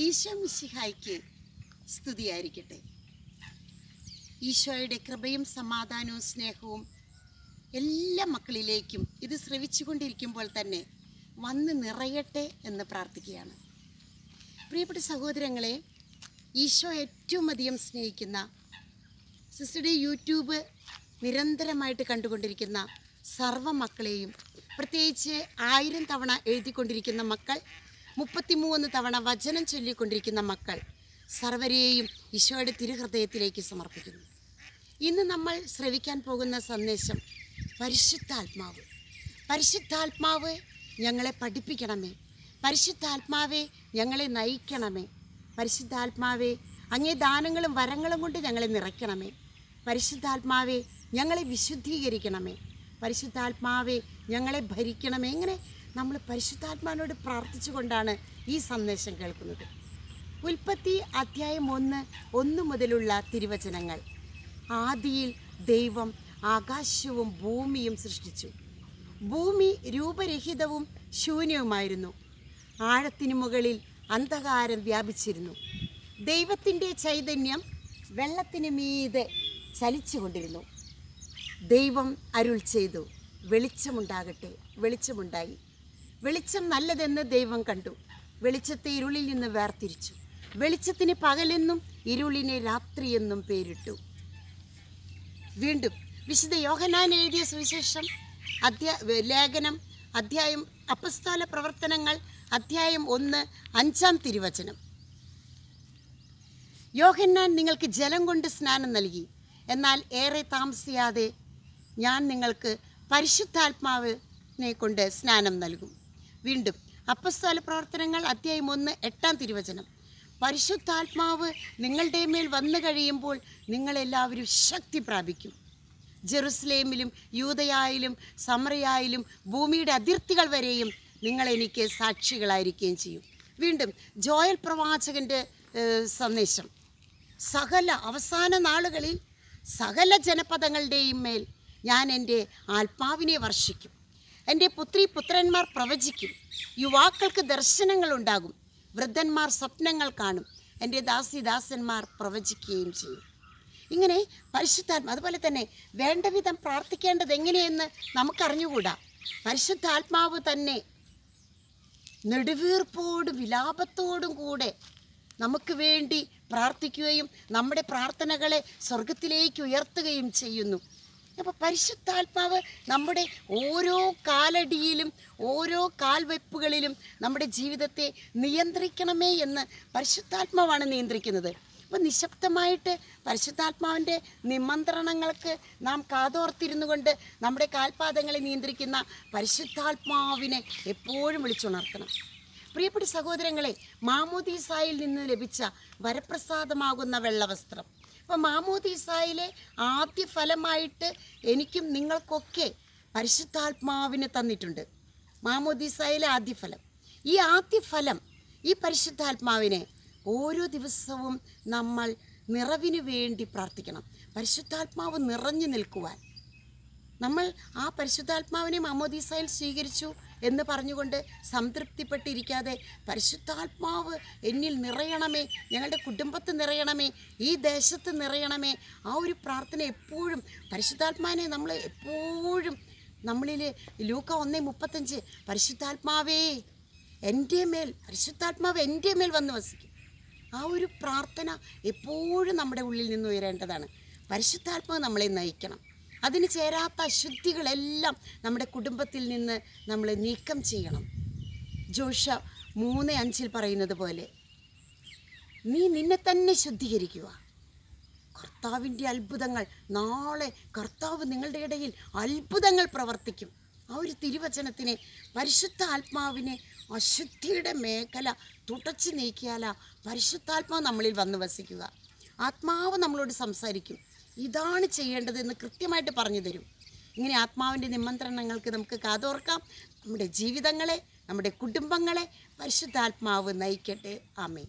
ഈശോ മിശിഹായ്ക്ക് സ്തുതിയായിരിക്കട്ടെ. ഈശോയുടെ കൃപയും സമാധാനവും സ്നേഹവും എല്ലാ മക്കളിലേക്കും ഇത് ശ്രവിച്ചുകൊണ്ടിരിക്കുമ്പോൾ തന്നെ വന്ന് നിറയട്ടെ എന്ന് പ്രാർത്ഥിക്കുകയാണ്. പ്രിയപ്പെട്ട സഹോദരങ്ങളെ ഈശോ ഏറ്റവും അധികം സ്നേഹിക്കുന്ന സിസ്റ്ററുടെ യൂട്യൂബ് നിരന്തരമായിട്ട് കണ്ടുകൊണ്ടിരിക്കുന്ന സർവ മക്കളെയും പ്രത്യേകിച്ച് ആയിരം തവണ എഴുതിക്കൊണ്ടിരിക്കുന്ന മക്കൾ മുപ്പത്തിമൂന്ന് തവണ വചനം ചൊല്ലിക്കൊണ്ടിരിക്കുന്ന മക്കൾ സർവരെയും ഈശോയുടെ തിരുഹൃദയത്തിലേക്ക് സമർപ്പിക്കുന്നു. ഇന്ന് നമ്മൾ ശ്രവിക്കാൻ പോകുന്ന സന്ദേശം പരിശുദ്ധാത്മാവ്. പരിശുദ്ധാത്മാവ് ഞങ്ങളെ പഠിപ്പിക്കണമേ. പരിശുദ്ധാത്മാവെ ഞങ്ങളെ നയിക്കണമേ. പരിശുദ്ധാത്മാവെ അങ്ങേ ദാനങ്ങളും വരങ്ങളും കൊണ്ട് ഞങ്ങളെ നിറയ്ക്കണമേ. പരിശുദ്ധാത്മാവെ ഞങ്ങളെ വിശുദ്ധീകരിക്കണമേ. പരിശുദ്ധാത്മാവെ ഞങ്ങളെ ഭരിക്കണമേ. ഇങ്ങനെ നമ്മൾ പരിശുദ്ധാത്മാവിനോട് പ്രാർത്ഥിച്ചുകൊണ്ടാണ് ഈ സന്ദേശം കേൾക്കുന്നത്. ഉൽപ്പത്തി അധ്യായം ഒന്ന് ഒന്ന് മുതലുള്ള തിരുവചനങ്ങൾ. ആദിയിൽ ദൈവം ആകാശവും ഭൂമിയും സൃഷ്ടിച്ചു. ഭൂമി രൂപരഹിതവും ശൂന്യവുമായിരുന്നു. ആഴത്തിനു മുകളിൽ അന്ധകാരം വ്യാപിച്ചിരുന്നു. ദൈവത്തിന്റെ ചൈതന്യം വെള്ളത്തിന് മീതെ ചലിച്ചുകൊണ്ടിരുന്നു. ദൈവം അരുൾ ചെയ്തു. വെളിച്ചമുണ്ടാകട്ടെ വെളിച്ചമുണ്ടായി. വെളിച്ചം നല്ലതെന്ന് ദൈവം കണ്ടു. വെളിച്ചത്തെ ഇരുളിൽ നിന്ന് വേർതിരിച്ചു. വെളിച്ചത്തിന് പകലെന്നും ഇരുളിനെ രാത്രിയെന്നും പേരിട്ടു. വീണ്ടും വിശുദ്ധ യോഹനാൻ എഴുതിയ സുവിശേഷം അധ്യാ ലേഖനം അധ്യായം അപ്പസ്ഥാന പ്രവർത്തനങ്ങൾ അധ്യായം ഒന്ന് അഞ്ചാം തിരുവചനം. യോഹന്നാൻ നിങ്ങൾക്ക് ജലം കൊണ്ട് സ്നാനം നൽകി. എന്നാൽ ഏറെ താമസിയാതെ ഞാൻ നിങ്ങൾക്ക് പരിശുദ്ധാത്മാവിനെ കൊണ്ട് സ്നാനം നൽകും. വീണ്ടും അപ്പസ്തോല പ്രവർത്തനങ്ങൾ അധ്യായം ഒന്ന് എട്ടാം തിരുവചനം. പരിശുദ്ധാത്മാവ് നിങ്ങളുടെ മേൽ വന്നു കഴിയുമ്പോൾ നിങ്ങളെല്ലാവരും ശക്തി പ്രാപിക്കും. ജെറുസലേമിലും യൂതയായാലും സമറയായാലും ഭൂമിയുടെ അതിർത്തികൾ വരെയും നിങ്ങളെനിക്ക് സാക്ഷികളായിരിക്കുകയും ചെയ്യും. വീണ്ടും ജോയൽ പ്രവാചകന്റെ സന്ദേശം. സകല അവസാന നാളുകളിൽ സകല ജനപദങ്ങളുടെയും മേൽ ഞാൻ എന്റെ ആത്മാവിനെ വർഷിക്കും. എന്റെ പുത്രി പുത്രന്മാർ പ്രവചിക്കും. യുവാക്കൾക്ക് ദർശനങ്ങൾ ഉണ്ടാകും വൃദ്ധന്മാർ സ്വപ്നങ്ങൾ കാണും. എന്റെ ദാസി ദാസന്മാർ പ്രവചിക്കുകയും ചെയ്യും. ഇങ്ങനെ പരിശുദ്ധാത്മ അതുപോലെ തന്നെ വേണ്ട വിധം പ്രാർത്ഥിക്കേണ്ടത് എങ്ങനെയെന്ന് നമുക്കറിഞ്ഞുകൂടാ. പരിശുദ്ധാത്മാവ് തന്നെ നെടുവീർപ്പോടും വിലാപത്തോടും കൂടെ നമുക്ക് വേണ്ടി പ്രാർത്ഥിക്കുകയും നമ്മുടെ പ്രാർത്ഥനകളെ സ്വർഗത്തിലേക്ക് ഉയർത്തുകയും ചെയ്യുന്നു. അപ്പോൾ പരിശുദ്ധാത്മാവ് നമ്മുടെ ഓരോ കാലടിയിലും ഓരോ കാൽവെപ്പുകളിലും നമ്മുടെ ജീവിതത്തെ നിയന്ത്രിക്കണമേ എന്ന് പരിശുദ്ധാത്മാവാണ് നിയന്ത്രിക്കുന്നത്. അപ്പോൾ നിശബ്ദമായിട്ട് പരിശുദ്ധാത്മാവിന്റെ നിമന്ത്രണങ്ങൾക്ക് നാം കാതോർത്തിരുന്നു കൊണ്ട് നമ്മുടെ കാൽപാദങ്ങളെ നിയന്ത്രിക്കുന്ന പരിശുദ്ധാത്മാവിനെ എപ്പോഴും വിളിച്ചുണർത്തണം. പ്രിയപ്പെട്ട സഹോദരങ്ങളെ മാമോദീസായിൽ നിന്ന് ലഭിച്ച വരപ്രസാദമാകുന്ന വെള്ളവസ്ത്രം. അപ്പോൾ മാമോദീസായിലെ ആദ്യ ഫലമായിട്ട് എനിക്കും നിങ്ങൾക്കൊക്കെ പരിശുദ്ധാത്മാവിനെ തന്നിട്ടുണ്ട്. മാമോദീസായിലെ ആദ്യ ഫലം. ഈ ആദ്യ ഫലം ഈ പരിശുദ്ധാത്മാവിനെ ഓരോ ദിവസവും നമ്മൾ നിറവിന് വേണ്ടി പ്രാർത്ഥിക്കണം. പരിശുദ്ധാത്മാവ് നിറഞ്ഞു നിൽക്കുവാൻ. നമ്മൾ ആ പരിശുദ്ധാത്മാവിനെ മാമോദീസായിൽ സ്വീകരിച്ചു. എന്ന് പറഞ്ഞുകൊണ്ട് സംതൃപ്തിപ്പെട്ടിരിക്കാതെ പരിശുദ്ധാത്മാവ് എന്നിൽ നിറയണമേ ഞങ്ങളുടെ കുടുംബത്ത് നിറയണമേ ഈ ദേശത്ത് നിറയണമേ. ആ ഒരു പ്രാർത്ഥന എപ്പോഴും പരിശുദ്ധാത്മാവിനെ നമ്മൾ എപ്പോഴും നമ്മളിൽ ലൂക്ക ഒന്നേ മുപ്പത്തഞ്ച് പരിശുദ്ധാത്മാവേ എന്റെ മേൽ പരിശുദ്ധാത്മാവ് എന്റെ മേൽ വന്ന് വസിക്കും. ആ ഒരു പ്രാർത്ഥന എപ്പോഴും നമ്മുടെ ഉള്ളിൽ നിന്ന് ഉയരേണ്ടതാണ്. പരിശുദ്ധാത്മാവ് നമ്മളെ നയിക്കണം. അതിന് ചേരാത്ത അശുദ്ധികളെല്ലാം നമ്മുടെ കുടുംബത്തിൽ നിന്ന് നമ്മൾ നീക്കം ചെയ്യണം. ജോഷ മൂന്ന് അഞ്ചിൽ പറയുന്നത് പോലെ നീ നിന്നെ തന്നെ ശുദ്ധീകരിക്കുക. കർത്താവിന്റെ അത്ഭുതങ്ങൾ നാളെ കർത്താവ് നിങ്ങളുടെ ഇടയിൽ അത്ഭുതങ്ങൾ പ്രവർത്തിക്കും. ആ ഒരു തിരുവചനത്തിനെ പരിശുദ്ധ ആത്മാവിനെ അശുദ്ധിയുടെ മേഖല തുടച്ചു നീക്കിയാലാ പരിശുദ്ധാത്മാവ് നമ്മളിൽ വന്ന് വസിക്കുക. ആത്മാവ് നമ്മളോട് സംസാരിക്കും. ഇതാണ് ചെയ്യേണ്ടതെന്ന് കൃത്യമായിട്ട് പറഞ്ഞു തരും. ഇങ്ങനെ ആത്മാവിന്റെ നിമന്ത്രണങ്ങൾക്ക് നമുക്ക് കാതോർക്കാം. നമ്മുടെ ജീവിതങ്ങളെ നമ്മുടെ കുടുംബങ്ങളെ പരിശുദ്ധാത്മാവ് നയിക്കട്ടെ. ആമേ